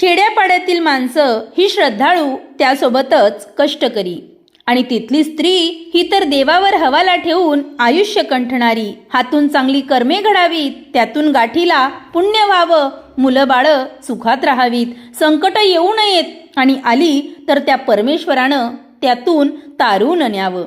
खेड्यापाड्यातील माणसं ही श्रद्धाळू त्यासोबतच कष्टकरी आणि तिथली स्त्री ही तर देवावर हवाला ठेवून आयुष्य कंठणारी. हातून चांगली कर्मे घडावीत त्यातून गाठीला पुण्य व्हावं मुलं बाळं सुखात राहावीत संकट येऊ नयेत आणि आली तर त्या परमेश्वरानं त्यातून तारून न्यावं.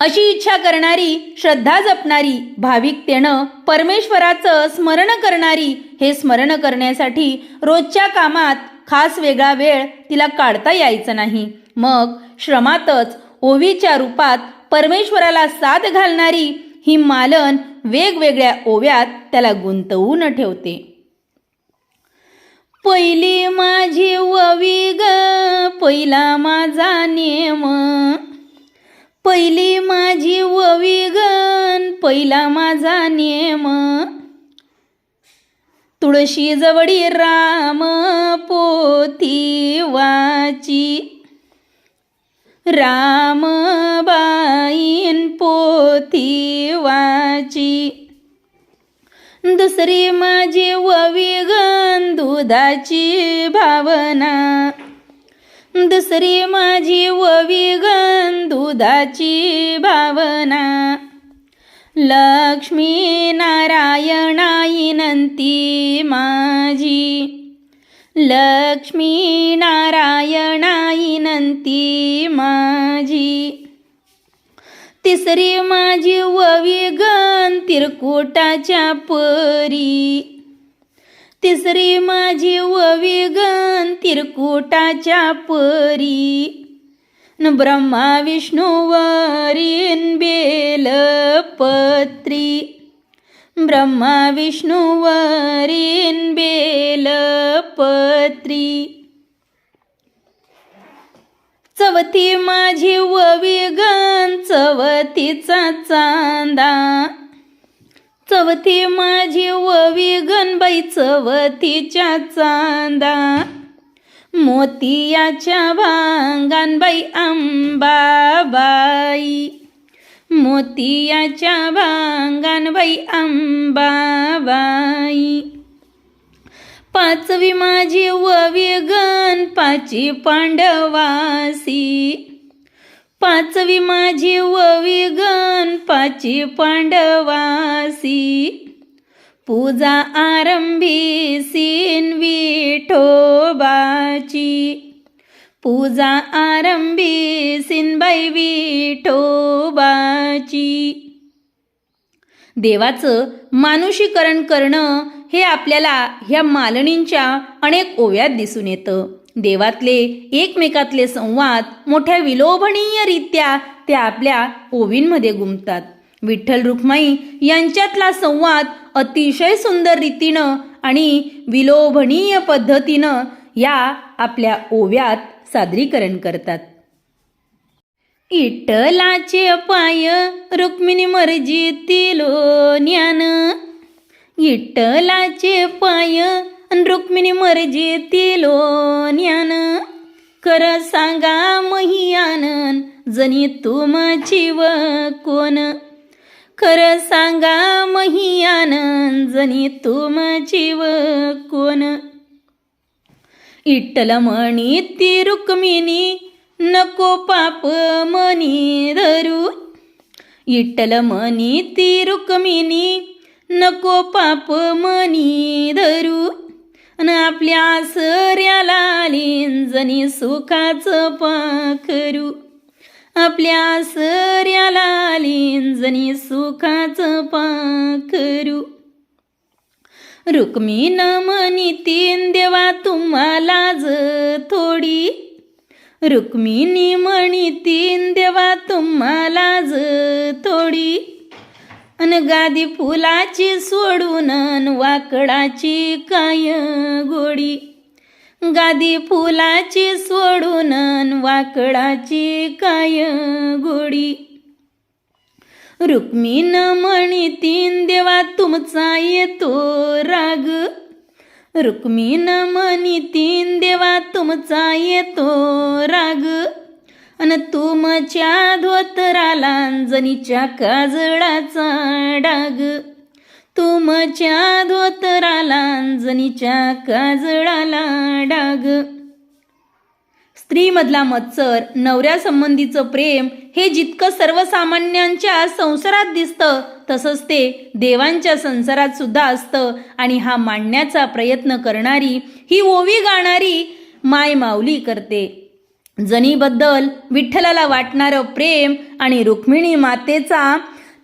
अशी इच्छा करणारी श्रद्धा जपणारी भाविकतेनं परमेश्वराचं स्मरण करणारी हे स्मरण करण्यासाठी रोजच्या कामात खास वेगळा वेळ तिला काढता यायचं नाही. मग श्रमातच ओवीच्या रूपात परमेश्वराला साथ घालणारी ही मालन वेगवेगळ्या ओव्यात त्याला गुंतवून ठेवते. पहिली माझी ओवी ग पहिला माझा नेम पहिली माझी वविगन गण पहिला माझा नेम. तुळशी जवळी राम पोथी वाची. राम बाईन पोथी वाची. दुसरी माझी वविगन दुधाची भावना. दुसरी माझी ओवी गण दुधाची भावना. लक्ष्मी नारायणाई नंती माझी. लक्ष्मी नारायणाई नंती माझी. तिसरी माझी ओवी गण तिरकुटाच्या परी. तिसरी माझी वविगन तिरकुटाच्या परी. न ब्रह्मा विष्णू वरीन बेलपत्री. ब्रह्मा विष्णू वरीन बेलपत्री. चवथी माझी वविगन चवथीचा चांदा. चवथी माझी ओवी गणबाई चवथीच्या चांदा मोतियाच्या भांगांबाई अंबाबाई. मोतियाच्या भांगानबाई अंबाबाई. पाचवी माझी ओवी गण पाची पांडवासी. पाचवी माझी ववी गण पाची पांडवासी. पूजा आरंभी सीन विठोबाची पूजा आरंभी सिनबाई विठोबाची देवाचं मानुषीकरण करणं हे आपल्याला ह्या मालणींच्या अनेक ओव्यात दिसून येतं. देवातले एकमेकातले संवाद मोठ्या विलोभनीयरित्या ते आपल्या ओवींमध्ये गुंततात. विठ्ठल रुक्माई यांच्यातला संवाद अतिशय सुंदर रीतीनं आणि विलोभनीय पद्धतीनं या आपल्या ओव्यात सादरीकरण करतात. इटलाचे पाय रुक्मिणी मर्जीतील ज्ञान. इटलाचे पाय रुक्मिणी मर्जी तिलो ज्ञान कर सांगा महियानन जनी तुमची व कोण? खर सांगा महियानन जनी तुमची व कोण? इट्टल म्हणी ती रुक्मिणी नको पाप मनी धरू. इट्टल म्हणी ती रुक्मिणी नको पाप मनी धरू. अन आपल्या सर्याला लिंजनी सुखाचं पाखरू. आपल्या सर्याला लिंजनी सुखाचं पाखरू. न म्हणी तीन देवा तुम्हालाच थोडी. रुक्मिणी म्हणी तीन देवा तुम्हालाच थोडी. गादी फुलाची सोडून वाकडाची काय गोडी? गादी फुलाची सोडून वाकडाची काय गोडी? रुक्मीन म्हणी तीन देवा तुमचा येतो राग. रुक्मीन म्हणी तीन देवा तुमचा येतो राग. अन तुमच्या धोतराला अंजनीच्या काजळाचा डाग. तुमच्या धोतराला अंजनीच्या काजळाला डाग. स्त्रीमधला मत्सर नवऱ्यासंबंधीचं प्रेम हे जितकं सर्वसामान्यांच्या संसारात दिसतं तसंच ते देवांच्या संसारात सुद्धा असतं. आणि हा मांडण्याचा प्रयत्न करणारी ही ओवी गाणारी माय माऊली करते. जनीबद्दल विठ्ठलाला वाटणारं प्रेम आणि रुक्मिणी मातेचा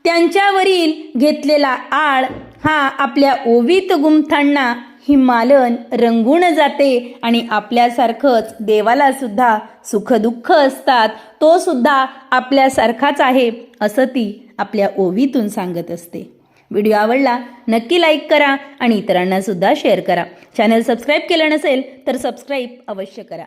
त्यांच्यावरील घेतलेला आळ हा आपल्या ओवीत गुंथांना ही मालन रंगून जाते आणि आपल्यासारखंच देवाला सुद्धा सुखदुःख असतात. तो सुद्धा आपल्यासारखाच आहे असं ती आपल्या ओवीतून सांगत असते. व्हिडिओ आवडला नक्की लाईक करा आणि इतरांना सुद्धा शेअर करा. चॅनल सबस्क्राईब केलं नसेल तर सबस्क्राईब अवश्य करा.